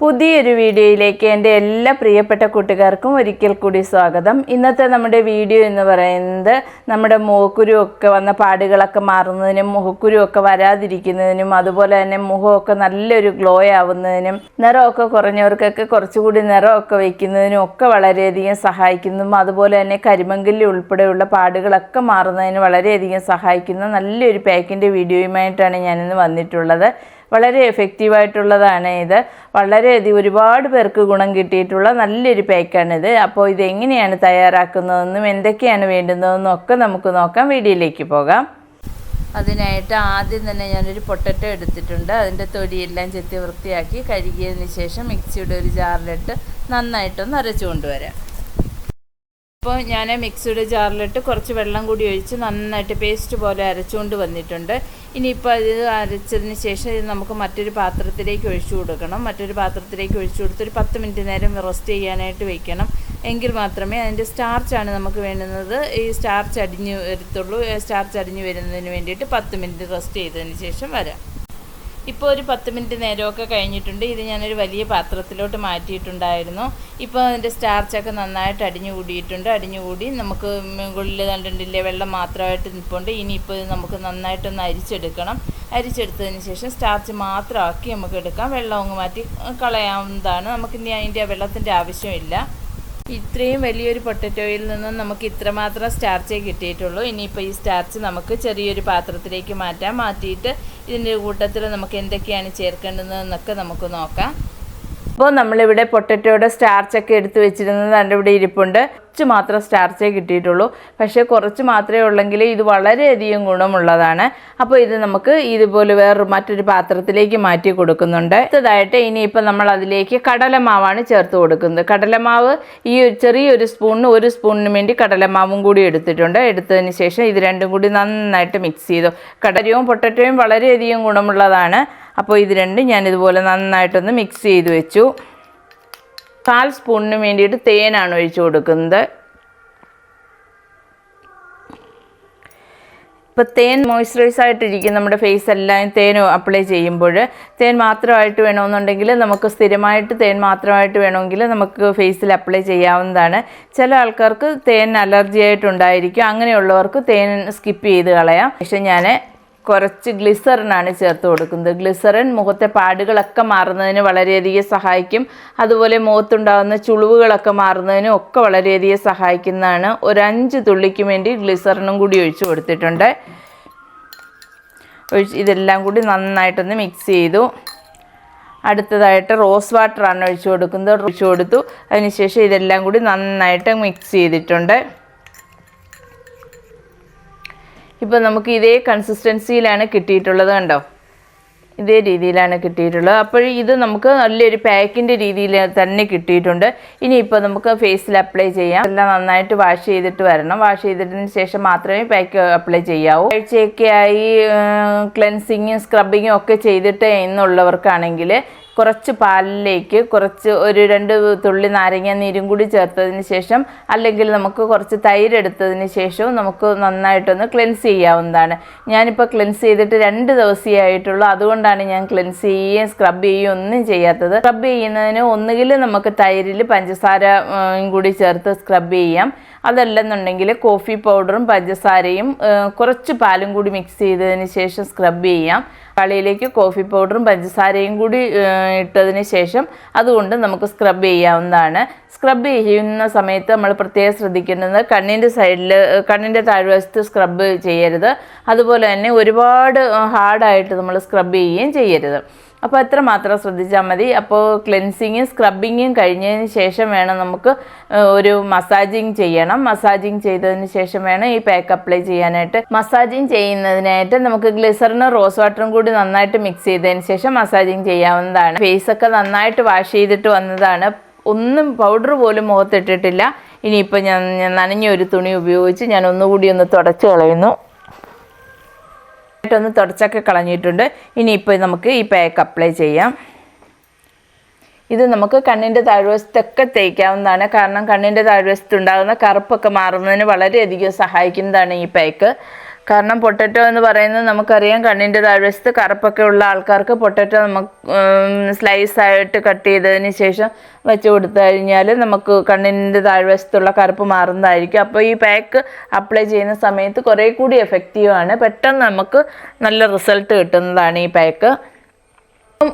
പുതിയൊരു വീഡിയോയിലേക്ക് എന്റെ എല്ലാ പ്രിയപ്പെട്ട കൂട്ടുകാർക്കും ഒരിക്കൽ കൂടി സ്വാഗതം. ഇന്നത്തെ നമ്മുടെ വീഡിയോ എന്ന് പറയുന്നത് നമ്മുടെ മുഖക്കുരു ഒക്കെ വന്ന പാടുകളൊക്കെ മാറുന്നതിനും മുഖക്കുരു ഒക്കെ വരാതിരിക്കുന്നതിനും അതുപോലെ തന്നെ മുഖമൊക്കെ നല്ലൊരു ഗ്ലോ ആവുന്നതിനും നിറമൊക്കെ കുറഞ്ഞവർക്കൊക്കെ കുറച്ചുകൂടി നിറമൊക്കെ വയ്ക്കുന്നതിനും ഒക്കെ വളരെയധികം സഹായിക്കുന്നതും അതുപോലെ തന്നെ കരിമങ്കല്ലി ഉൾപ്പെടെയുള്ള പാടുകളൊക്കെ മാറുന്നതിന് വളരെയധികം സഹായിക്കുന്ന. നല്ലൊരു പാക്കിന്റെ വീഡിയോയുമായിട്ടാണ് ഞാനിന്ന് വന്നിട്ടുള്ളത്. വളരെ എഫക്റ്റീവായിട്ടുള്ളതാണ് ഇത്. വളരെയധികം ഒരുപാട് പേർക്ക് ഗുണം കിട്ടിയിട്ടുള്ള നല്ലൊരു പാക്കാണിത്. അപ്പോൾ ഇത് എങ്ങനെയാണ് തയ്യാറാക്കുന്നതെന്നും എന്തൊക്കെയാണ് വേണ്ടുന്നതെന്നും ഒക്കെ നമുക്ക് നോക്കാം. വീഡിയോയിലേക്ക് പോകാം. അതിനായിട്ട് ആദ്യം തന്നെ ഞാനൊരു പൊട്ടറ്റോ എടുത്തിട്ടുണ്ട്. അതിന്റെ തൊലിയെല്ലാം ചെത്തി വൃത്തിയാക്കി കഴുകിയതിന് ശേഷം മിക്സിയുടെ ഒരു ജാറിലിട്ട് നന്നായിട്ടൊന്ന് അരച്ചു കൊണ്ടുവരാം അപ്പോൾ ഞാൻ മിക്സിയുടെ ജാറിലിട്ട് കുറച്ച് വെള്ളം കൂടി ഒഴിച്ച് നന്നായിട്ട് പേസ്റ്റ് പോലെ അരച്ചുകൊണ്ട് വന്നിട്ടുണ്ട്. ഇനിയിപ്പോൾ ഇത് അരച്ചതിന് ശേഷം ഇത് നമുക്ക് മറ്റൊരു പാത്രത്തിലേക്ക് ഒഴിച്ചു കൊടുക്കണം. മറ്റൊരു പാത്രത്തിലേക്ക് ഒഴിച്ചു കൊടുത്ത് ഒരു പത്ത് മിനിറ്റ് നേരം റെസ്റ്റ് ചെയ്യാനായിട്ട് വെക്കണം. എങ്കിൽ മാത്രമേ അതിന്റെ സ്റ്റാർച്ചാണ് നമുക്ക് വേണ്ടുന്നത്. ഈ സ്റ്റാർച്ച് അടിഞ്ഞു വരത്തുള്ളൂ. സ്റ്റാർച്ച് അടിഞ്ഞു വരുന്നതിന് വേണ്ടിയിട്ട് പത്ത് മിനിറ്റ് റെസ്റ്റ് ചെയ്തതിന് ശേഷം വരാം. ഇപ്പോൾ ഒരു പത്ത് മിനിറ്റ് നേരമൊക്കെ കഴിഞ്ഞിട്ടുണ്ട്. ഇത് ഞാനൊരു വലിയ പാത്രത്തിലോട്ട് മാറ്റിയിട്ടുണ്ടായിരുന്നു. ഇപ്പോൾ അതിന്റെ സ്റ്റാർച്ചൊക്കെ നന്നായിട്ട് അടിഞ്ഞു കൂടിയിട്ടുണ്ട് അടിഞ്ഞു കൂടി നമുക്ക് മുകളിൽ കണ്ടിട്ടില്ലേ വെള്ളം മാത്രമായിട്ട് നിൽപ്പുണ്ട്. ഇനിയിപ്പോൾ ഇത് നമുക്ക് നന്നായിട്ടൊന്ന് അരിച്ചെടുക്കണം. അരിച്ചെടുത്തതിന് ശേഷം സ്റ്റാർച്ച് മാത്രമാക്കി നമുക്ക് എടുക്കാം. വെള്ളം അങ്ങ് മാറ്റി കളയാവുന്നതാണ്. നമുക്കിനി അതിന്റെ വെള്ളത്തിന്റെ ആവശ്യമില്ല. ഇത്രയും വലിയൊരു പൊട്ടറ്റോയിൽ നിന്നും നമുക്ക് ഇത്രമാത്രം സ്റ്റാർച്ചേ കിട്ടിയിട്ടുള്ളൂ. ഇനിയിപ്പോൾ ഈ സ്റ്റാർച്ച് നമുക്ക് ചെറിയൊരു പാത്രത്തിലേക്ക് മാറ്റാം. മാറ്റിയിട്ട് ഇതിന്റെ കൂട്ടത്തിൽ നമുക്ക് എന്തൊക്കെയാണ് ചേർക്കേണ്ടതെന്നൊക്കെ നമുക്ക് നോക്കാം. അപ്പോൾ നമ്മളിവിടെ പൊട്ടറ്റോയുടെ സ്റ്റാർച്ച് ഒക്കെ എടുത്ത് വെച്ചിരുന്നത് എന്റെ ഇവിടെ ഇരിപ്പുണ്ട്. കുറച്ച് മാത്രം സ്റ്റാർച്ചേ കിട്ടിയിട്ടുള്ളൂ. പക്ഷേ കുറച്ച് മാത്രമേ ഉള്ളെങ്കിൽ ഇത് വളരെയധികം ഗുണമുള്ളതാണ്. അപ്പോൾ ഇത് നമുക്ക് ഇതുപോലെ വേറൊരു മറ്റൊരു പാത്രത്തിലേക്ക് മാറ്റി കൊടുക്കുന്നുണ്ട്. അടുത്തതായിട്ട് ഇനിയിപ്പോൾ നമ്മൾ അതിലേക്ക് കടലമാവാണ് ചേർത്ത് കൊടുക്കുന്നത്. കടലമാവ് ഈ ചെറിയൊരു സ്പൂണിന് ഒരു സ്പൂണിന് വേണ്ടി കടലമാവും കൂടി എടുത്തിട്ടുണ്ട്. എടുത്തതിന് ശേഷം ഇത് രണ്ടും കൂടി നന്നായിട്ട് മിക്സ് ചെയ്തു. കടലയും പൊട്ടറ്റോയും വളരെയധികം ഗുണമുള്ളതാണ്. അപ്പോൾ ഇത് രണ്ടും ഞാനിതുപോലെ നന്നായിട്ടൊന്ന് മിക്സ് ചെയ്ത് വെച്ചു. കാൽ സ്പൂണിന് വേണ്ടിയിട്ട് തേനാണ് ഒഴിച്ചു കൊടുക്കുന്നത്. ഇപ്പോൾ തേൻ മോയ്സ്ചറൈസ് ആയിട്ടിരിക്കും നമ്മുടെ ഫേസ് എല്ലാം തേൻ അപ്ലൈ ചെയ്യുമ്പോൾ തേൻ മാത്രമായിട്ട് വേണമെന്നുണ്ടെങ്കിൽ നമുക്ക് സ്ഥിരമായിട്ട് തേൻ മാത്രമായിട്ട് വേണമെങ്കിൽ നമുക്ക് ഫേസിൽ അപ്ലൈ ചെയ്യാവുന്നതാണ്. ചില ആൾക്കാർക്ക് തേൻ അലർജി ആയിട്ടുണ്ടായിരിക്കും. അങ്ങനെയുള്ളവർക്ക് തേൻ സ്കിപ്പ് ചെയ്ത് കളയാം. പക്ഷേ ഞാൻ കുറച്ച് ഗ്ലിസറിനാണ് ചേർത്ത് കൊടുക്കുന്നത്. ഗ്ലിസറിൻ മുഖത്തെ പാടുകളൊക്കെ മാറുന്നതിന് വളരെയധികം സഹായിക്കും. അതുപോലെ മുഖത്തുണ്ടാകുന്ന ചുളിവുകളൊക്കെ മാറുന്നതിനും ഒക്കെ വളരെയധികം സഹായിക്കുന്നതാണ്. ഒരു അഞ്ച് തുള്ളിക്ക് വേണ്ടി ഗ്ലിസറിനും കൂടി ഒഴിച്ചു കൊടുത്തിട്ടുണ്ട്. ഒഴിച്ച് ഇതെല്ലാം കൂടി നന്നായിട്ടൊന്ന് മിക്സ് ചെയ്തു. അടുത്തതായിട്ട് റോസ് വാട്ടറാണ് ഒഴിച്ചു കൊടുക്കുന്നത്. ഒഴിച്ചു കൊടുത്തു. അതിനുശേഷം ഇതെല്ലാം കൂടി നന്നായിട്ട് മിക്സ് ചെയ്തിട്ടുണ്ട്. ഇപ്പോൾ നമുക്ക് ഇതേ കൺസിസ്റ്റൻസിയിലാണ് കിട്ടിയിട്ടുള്ളത് കണ്ടോ? ഇതേ രീതിയിലാണ് കിട്ടിയിട്ടുള്ളത്. അപ്പോൾ ഇത് നമുക്ക് നല്ലൊരു പാക്കിന്റെ രീതിയിൽ തന്നെ കിട്ടിയിട്ടുണ്ട്. ഇനി ഇപ്പോൾ നമുക്ക് ഫേസിൽ അപ്ലൈ ചെയ്യാം. എല്ലാം നന്നായിട്ട് വാഷ് ചെയ്തിട്ട് വരണം. വാഷ് ചെയ്തിട്ടതിന് ശേഷം മാത്രമേ പാക്ക് അപ്ലൈ ചെയ്യാവൂ. ആഴ്ചയൊക്കെയായി ക്ലെൻസിങ്ങും സ്ക്രബിങ്ങും ഒക്കെ ചെയ്തിട്ട് എന്നുള്ളവർക്കാണെങ്കിൽ കുറച്ച് പാലിലേക്ക് കുറച്ച് ഒരു രണ്ട് തുള്ളി നാരങ്ങ നീരും കൂടി ചേർത്തതിന് ശേഷം അല്ലെങ്കിൽ നമുക്ക് കുറച്ച് തൈര് എടുത്തതിന് ശേഷവും നമുക്ക് നന്നായിട്ടൊന്ന് ക്ലെൻസ് ചെയ്യാവുന്നതാണ്. ഞാനിപ്പോൾ ക്ലെൻസ് ചെയ്തിട്ട് രണ്ട് ദിവസമേ ആയിട്ടുള്ളൂ. അതുകൊണ്ടാണ് ഞാൻ ക്ലെൻസ് ചെയ്യുകയും സ്ക്രബ് ചെയ്യുകയും ഒന്നും ചെയ്യാത്തത്. സ്ക്രബ് ചെയ്യുന്നതിന് ഒന്നുകിൽ നമുക്ക് തൈരിൽ പഞ്ചസാര കൂടി ചേർത്ത് സ്ക്രബ് ചെയ്യാം. അതല്ലെന്നുണ്ടെങ്കിൽ കോഫി പൗഡറും പഞ്ചസാരയും കുറച്ച് പാലും കൂടി മിക്സ് ചെയ്തതിന് ശേഷം സ്ക്രബ് ചെയ്യാം. കളിയിലേക്ക് കോഫി പൗഡറും പഞ്ചസാരയും കൂടി ഇട്ടതിന് ശേഷം അതുകൊണ്ട് നമുക്ക് സ്ക്രബ് ചെയ്യാവുന്നതാണ്. സ്ക്രബ് ചെയ്യുന്ന സമയത്ത് നമ്മൾ പ്രത്യേകം ശ്രദ്ധിക്കേണ്ടത് കണ്ണിന്റെ സൈഡിൽ കണ്ണിന്റെ താഴ്വശത്ത് സ്ക്രബ് ചെയ്യരുത്. അതുപോലെ തന്നെ ഒരുപാട് ഹാർഡായിട്ട് നമ്മൾ സ്ക്രബ് ചെയ്യുകയും ചെയ്യരുത്. അപ്പോൾ എത്ര മാത്രം ശ്രദ്ധിച്ചാൽ മതി? അപ്പോൾ ക്ലെൻസിങ്ങും സ്ക്രബിങ്ങും കഴിഞ്ഞതിന് ശേഷം വേണം നമുക്ക് ഒരു മസാജിങ് ചെയ്യണം. മസാജിങ് ചെയ്തതിന് ശേഷം വേണം ഈ പാക്ക് അപ്ലൈ ചെയ്യാനായിട്ട്. മസാജിങ് ചെയ്യുന്നതിനായിട്ട് നമുക്ക് ഗ്ലിസറിനും റോസ് വാട്ടറും കൂടി നന്നായിട്ട് മിക്സ് ചെയ്തതിന് ശേഷം മസാജിങ് ചെയ്യാവുന്നതാണ്. ഫേസ് ഒക്കെ നന്നായിട്ട് വാഷ് ചെയ്തിട്ട് വന്നതാണ്. ഒന്നും പൗഡർ പോലും മുഖത്തിട്ടിട്ടില്ല. ഇനിയിപ്പോൾ ഞാൻ നനഞ്ഞ ഒരു തുണി ഉപയോഗിച്ച് ഞാൻ ഒന്നുകൂടി ഒന്ന് തുടച്ച് കളയുന്നു. ഒന്ന് തുടച്ചൊക്കെ കളഞ്ഞിട്ടുണ്ട്. ഇനിയിപ്പോൾ നമുക്ക് ഈ പാക്ക് അപ്ലൈ ചെയ്യാം. ഇത് നമുക്ക് കണ്ണിന്റെ താഴ്വശത്തൊക്കെ തേക്കാവുന്നതാണ്. കാരണം കണ്ണിന്റെ താഴ്വശത്തുണ്ടാകുന്ന കറുപ്പൊക്കെ മാറുന്നതിന് വളരെയധികം സഹായിക്കുന്നതാണ് ഈ പാക്ക് കാരണം പൊട്ടറ്റോ എന്ന് പറയുന്നത് നമുക്കറിയാം കണ്ണിന്റെ താഴ്വശത്ത് കറുപ്പൊക്കെ ഉള്ള ആൾക്കാർക്ക് പൊട്ടറ്റോ നമുക്ക് സ്ലൈസ് ആയിട്ട് കട്ട് ചെയ്തതിന് ശേഷം വെച്ച് കൊടുത്തു കഴിഞ്ഞാൽ നമുക്ക് കണ്ണിന്റെ താഴ്വശത്തുള്ള കറുപ്പ് മാറുന്നതായിരിക്കും. അപ്പോൾ ഈ പാക്ക് അപ്ലൈ ചെയ്യുന്ന സമയത്ത് കുറേ കൂടി എഫക്റ്റീവാണ് പെട്ടെന്ന് നമുക്ക് നല്ല റിസൾട്ട് കിട്ടുന്നതാണ് ഈ പാക്ക്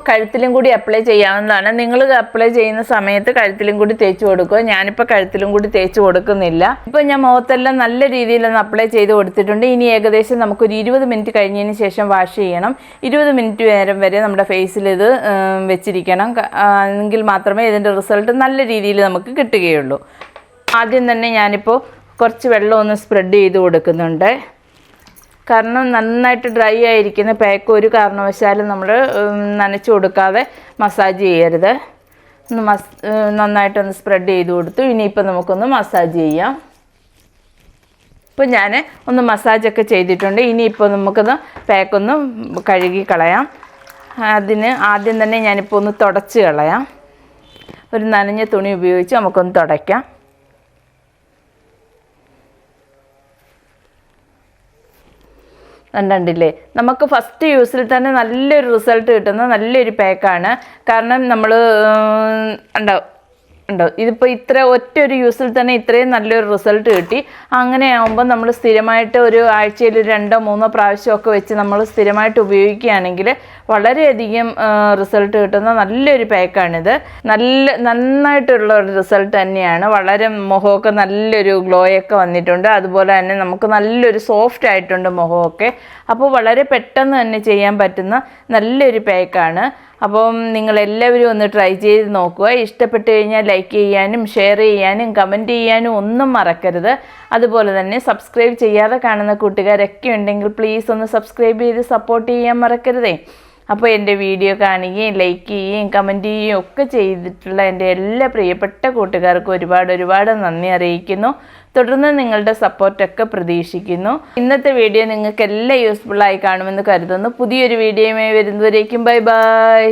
കഴുത്തിലും കൂടി അപ്ലൈ ചെയ്യാവുന്നതാണ്. നിങ്ങൾ അപ്ലൈ ചെയ്യുന്ന സമയത്ത് കഴുത്തിലും കൂടി തേച്ച് കൊടുക്കുക. ഞാനിപ്പോൾ കഴുത്തിലും കൂടി തേച്ച് കൊടുക്കുന്നില്ല. ഇപ്പോൾ ഞാൻ മുഖത്തെല്ലാം നല്ല രീതിയിലൊന്ന് അപ്ലൈ ചെയ്ത് കൊടുത്തിട്ടുണ്ട്. ഇനി ഏകദേശം നമുക്കൊരു ഇരുപത് മിനിറ്റ് കഴിഞ്ഞതിന് ശേഷം വാഷ് ചെയ്യണം. ഇരുപത് മിനിറ്റ് നേരം വരെ നമ്മുടെ ഫേസിൽ ഇത് വെച്ചിരിക്കണം. എങ്കിൽ മാത്രമേ ഇതിന്റെ റിസൾട്ട് നല്ല രീതിയിൽ നമുക്ക് കിട്ടുകയുള്ളൂ. ആദ്യം തന്നെ ഞാനിപ്പോൾ കുറച്ച് വെള്ളം ഒന്ന് സ്പ്രെഡ് ചെയ്ത് കൊടുക്കുന്നുണ്ട്. കാരണം നന്നായിട്ട് ഡ്രൈ ആയിരിക്കുന്ന പാക്ക് ഒരു കാരണവശാലും നമ്മൾ നനച്ചു കൊടുക്കാതെ മസാജ് ചെയ്യരുത്. ഒന്ന് മസ് നന്നായിട്ടൊന്ന് സ്പ്രെഡ് ചെയ്ത് കൊടുത്തു. ഇനിയിപ്പോൾ നമുക്കൊന്ന് മസാജ് ചെയ്യാം. ഇപ്പോൾ ഞാൻ ഒന്ന് മസാജൊക്കെ ചെയ്തിട്ടുണ്ട്. ഇനിയിപ്പോൾ നമുക്കൊന്ന് പാക്കൊന്ന് കഴുകി കളയാം. അതിന് ആദ്യം തന്നെ ഞാനിപ്പോൾ ഒന്ന് തുടച്ച് കളയാം. ഒരു നനഞ്ഞ തുണി ഉപയോഗിച്ച് നമുക്കൊന്ന് തുടയ്ക്കാം. കണ്ടില്ലേ നമുക്ക് ഫസ്റ്റ് യൂസിൽ തന്നെ നല്ലൊരു റിസൾട്ട് കിട്ടുന്ന നല്ലൊരു പാക്കാണ് കാരണം നമ്മൾ ഉണ്ടാവും ഉണ്ടാവും ഇതിപ്പോൾ ഇത്ര ഒറ്റ ഒരു യൂസിൽ തന്നെ ഇത്രയും നല്ലൊരു റിസൾട്ട് കിട്ടി. അങ്ങനെ ആകുമ്പോൾ നമ്മൾ സ്ഥിരമായിട്ട് ഒരു ആഴ്ചയിൽ രണ്ടോ മൂന്നോ പ്രാവശ്യമൊക്കെ വെച്ച് നമ്മൾ സ്ഥിരമായിട്ട് ഉപയോഗിക്കുകയാണെങ്കിൽ വളരെയധികം റിസൾട്ട് കിട്ടുന്ന നല്ലൊരു പാക്കാണിത് നല്ല നന്നായിട്ടുള്ള ഒരു റിസൾട്ട് തന്നെയാണ്. വളരെ മുഖമൊക്കെ നല്ലൊരു ഗ്ലോയൊക്കെ വന്നിട്ടുണ്ട്. അതുപോലെ തന്നെ നമുക്ക് നല്ലൊരു സോഫ്റ്റ് ആയിട്ടുണ്ട് മുഖമൊക്കെ. അപ്പോൾ വളരെ പെട്ടെന്ന് തന്നെ ചെയ്യാൻ പറ്റുന്ന നല്ലൊരു പാക്കാണ് അപ്പം നിങ്ങളെല്ലാവരും ഒന്ന് ട്രൈ ചെയ്ത് നോക്കുക. ഇഷ്ടപ്പെട്ട് കഴിഞ്ഞാൽ ലൈക്ക് ചെയ്യാനും ഷെയർ ചെയ്യാനും കമന്റ് ചെയ്യാനും ഒന്നും മറക്കരുത്. അതുപോലെ തന്നെ സബ്സ്ക്രൈബ് ചെയ്യാതെ കാണുന്ന കൂട്ടുകാരൊക്കെ ഉണ്ടെങ്കിൽ പ്ലീസ് ഒന്ന് സബ്സ്ക്രൈബ് ചെയ്ത് സപ്പോർട്ട് ചെയ്യാൻ മറക്കരുതേ. അപ്പോൾ എന്റെ വീഡിയോ കാണുകയും ലൈക്ക് ചെയ്യുകയും കമന്റ് ചെയ്യുകയും ഒക്കെ ചെയ്തിട്ടുള്ള എന്റെ എല്ലാ പ്രിയപ്പെട്ട കൂട്ടുകാർക്കും ഒരുപാട് ഒരുപാട് നന്ദി അറിയിക്കുന്നു. തുടർന്ന് നിങ്ങളുടെ സപ്പോർട്ടൊക്കെ പ്രതീക്ഷിക്കുന്നു. ഇന്നത്തെ വീഡിയോ നിങ്ങൾക്ക് എല്ലാം യൂസ്ഫുള്ളായി കാണുമെന്ന് കരുതുന്നു. പുതിയൊരു വീഡിയോയുമായി വരുന്നവരേക്കും ബൈ ബൈ